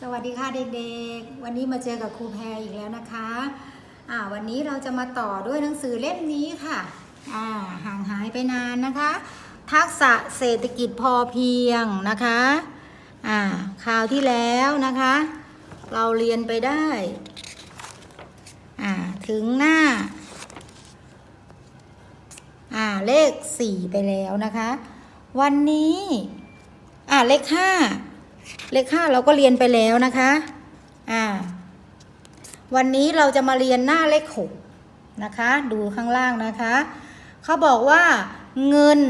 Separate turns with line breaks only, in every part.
สวัสดีค่ะเด็กๆ วันนี้มาเจอกับครูแพรอีกแล้วนะคะอ่าวันนี้เราจะมาต่อด้วยหนังสือเล่มนี้ค่ะอ่าห่างหายไปนานนะคะ ทักษะเศรษฐกิจพอเพียงนะคะอ่าคราวที่แล้วนะคะ เราเรียนไปได้อ่าถึงหน้าอ่าเลขสี่ไปแล้วนะคะ วันนี้อ่าเลขห้า เลขห้าเราก็เรียนไปแล้วนะคะ อ่า วันนี้เราจะมาเรียนหน้าเลขหกนะคะ ดูข้างล่างนะคะ เขาบอกว่า เงิน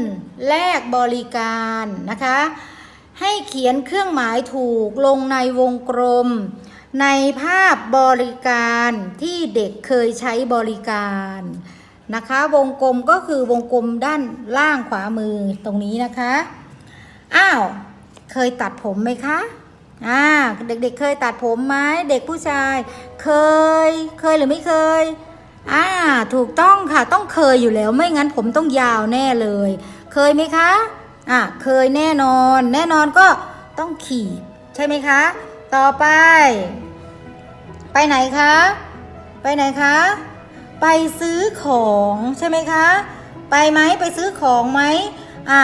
แลกบริการนะคะ ให้เขียนเครื่องหมายถูกลงในวงกลม ในภาพบริการที่เด็กเคยใช้บริการนะคะ วงกลมก็คือวงกลมด้านล่างขวามือตรงนี้นะคะ อ้าว เคยตัดผมไหมคะอ่าเด็กๆเคยตัดผมไหมเด็กผู้ชาย เคย เคยหรือไม่เคยอ่าถูกต้องค่ะต้องเคยอยู่แล้วไม่งั้นผมต้องยาวแน่เลย เคยไหมคะอ่าเคยแน่นอน แน่นอนก็ต้องขีดใช่ไหมคะ ต่อไป ไปไหนคะ ไปไหนคะ ไปซื้อของใช่ไหมคะ ไปไหมไปซื้อของไหมอ่า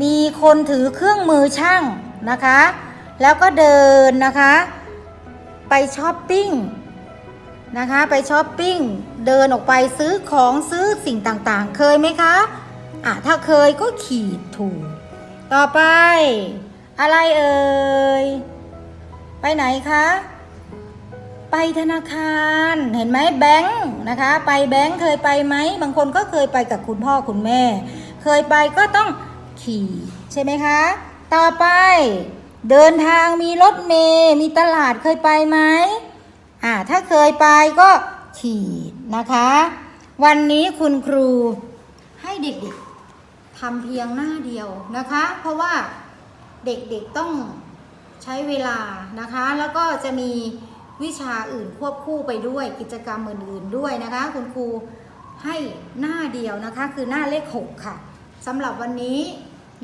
มีคนถือเครื่องมือช่างนะคะ แล้วก็เดินนะคะ ไปช้อปปิ้งนะคะ ไปช้อปปิ้ง เดินออกไปซื้อของซื้อสิ่งต่างๆ เคยไหมคะ อะ ถ้าเคยก็ขีดถูก ต่อไป อะไรเอ่ย ไปไหนคะ ไปธนาคาร เห็นไหมแบงค์นะคะ ไปแบงค์เคยไปไหม บางคนก็เคยไปกับคุณพ่อคุณแม่ เคยไปก็ต้อง ขี่ ใช่ไหมคะ ต่อไป เดินทางมีรถเมล์มีตลาดเคยไปไหมอ่าถ้าเคยไปก็ขี่นะคะ วันนี้คุณครูให้เด็กๆทำเพียงหน้าเดียวนะคะ เพราะว่าเด็กๆต้องใช้เวลานะคะ แล้วก็จะมีวิชาอื่นควบคู่ไปด้วยกิจกรรมอื่นๆด้วยนะคะ คุณครูให้หน้าเดียวนะคะ คือหน้าเลขหกค่ะสำหรับวันนี้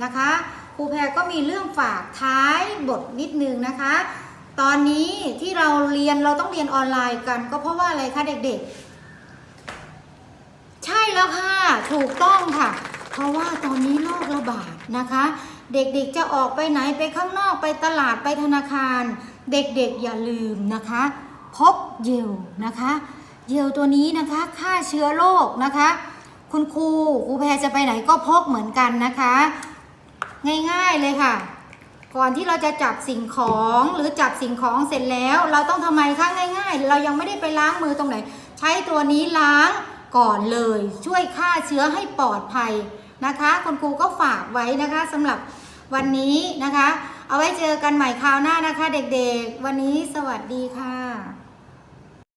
นะคะครูแพรก็มีเรื่องฝากท้ายบทนิดนึงนะคะ ตอนนี้ที่เราเรียนเราต้องเรียนออนไลน์กัน ก็เพราะว่าอะไรคะเด็กๆ ใช่แล้วค่ะ ถูกต้องค่ะ เพราะว่าตอนนี้โรคระบาดนะคะ เด็กๆจะออกไปไหนไปข้างนอกไปตลาดไปธนาคาร เด็กๆอย่าลืมนะคะพกเยลนะคะ เยลตัวนี้นะคะฆ่าเชื้อโรคนะคะ คุณครูครูแพรจะไปไหนก็พกเหมือนกันนะคะ ง่ายๆเลยค่ะ ก่อนที่เราจะจับสิ่งของหรือจับสิ่งของเสร็จแล้ว เราต้องทำไมคะง่าย ๆ เรายังไม่ได้ไปล้างมือตรงไหน ใช้ตัวนี้ล้างก่อนเลย ช่วยฆ่าเชื้อให้ปลอดภัยนะคะ คุณครูก็ฝากไว้นะคะสำหรับวันนี้นะคะ เอาไว้เจอกันใหม่คราวหน้านะคะ เด็กๆ วันนี้สวัสดีค่ะ